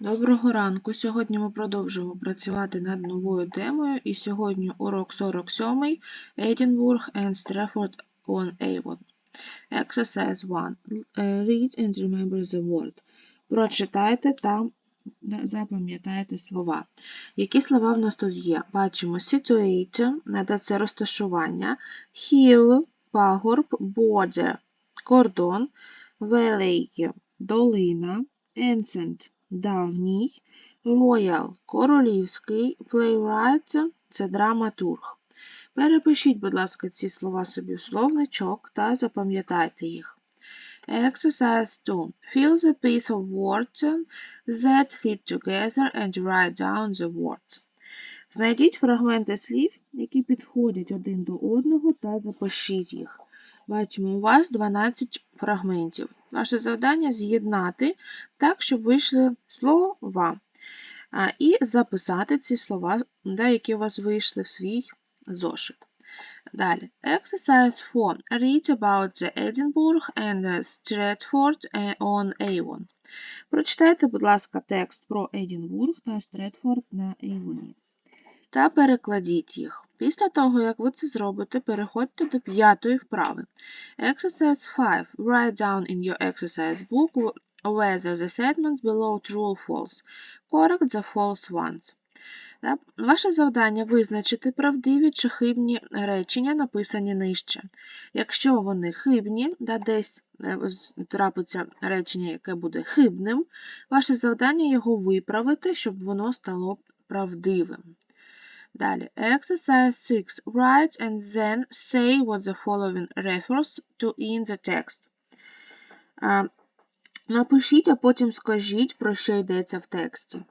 Доброго ранку. Сьогодні ми продовжуємо працювати над новою темою, і сьогодні урок 47 Edinburgh and Stratford on Avon. Exercise 1. Read and remember the word. Прочитайте та запам'ятайте слова. Які слова в нас тут є? Бачимо situation, це розташування, hill, пагорб, border, кордон, valley, долина, ancient, давній, royal – королівський, playwright – це драматург. Перепишіть, будь ласка, ці слова собі в словничок та запам'ятайте їх. Exercise 2. Fill the piece of words that fit together and write down the words. Знайдіть фрагменти слів, які підходять один до одного, та запишіть їх. Бачимо, у вас 12 фрагментів. Ваше завдання з'єднати так, щоб вийшли слова. І записати ці слова, які у вас вийшли в свій зошит. Далі. Exercise 4. Read about the Edinburgh and Stratford on Avon. Прочитайте, будь ласка, текст про Едінбург та Стретфорд на Avon. Та перекладіть їх. Після того, як ви це зробите, переходьте до п'ятої вправи. Exercise 5. Write down in your exercise book whether the statements below true or false. Correct the false ones. Ваше завдання визначити правдиві чи хибні речення, написані нижче. Якщо вони хибні, десь е, трапиться речення, яке буде хибним, ваше завдання його виправити, щоб воно стало правдивим. Далі. Exercise 6. Write and then say what the following refers to in the text. Напишіть, а потім скажіть, про що йдеться в тексті.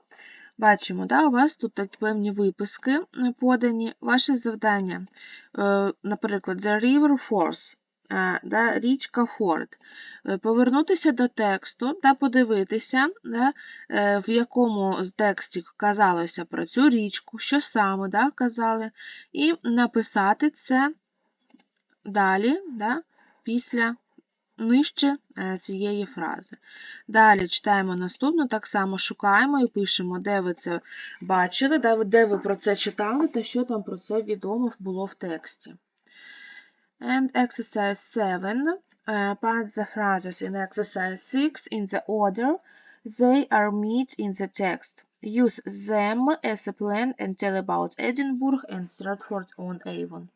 Бачимо, да, у вас тут певні виписки подані. Ваше завдання, е, наприклад, The River Force, да, річка Форд. Повернутися до тексту та подивитися, да, в якому з текстів казалося про цю річку, що саме да, казали, і написати це далі, да, після нижче е, цієї фрази. Далі читаємо наступну, так само шукаємо і пишемо, де ви це бачили, де ви про це читали та що там про це відомо було в тексті. And exercise 7. Uh, put the phrases in exercise 6 in the order they are meet in the text. Use them as a plan and tell about Edinburgh and Stratford on Avon.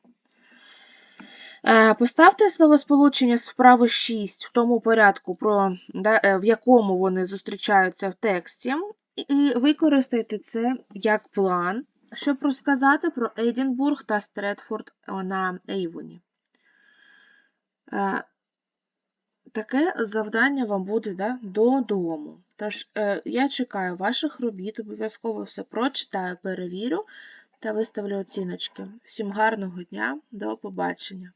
Поставте словосполучення з вправи 6 в тому порядку, про, да, е, в якому вони зустрічаються в тексті, і використайте це як план, щоб розказати про Едінбург та Стретфорд на Ейвоні. Е, таке завдання вам буде да, додому. Тож, я чекаю ваших робіт, обов'язково все прочитаю, перевірю та виставлю оціночки. Всім гарного дня, до побачення!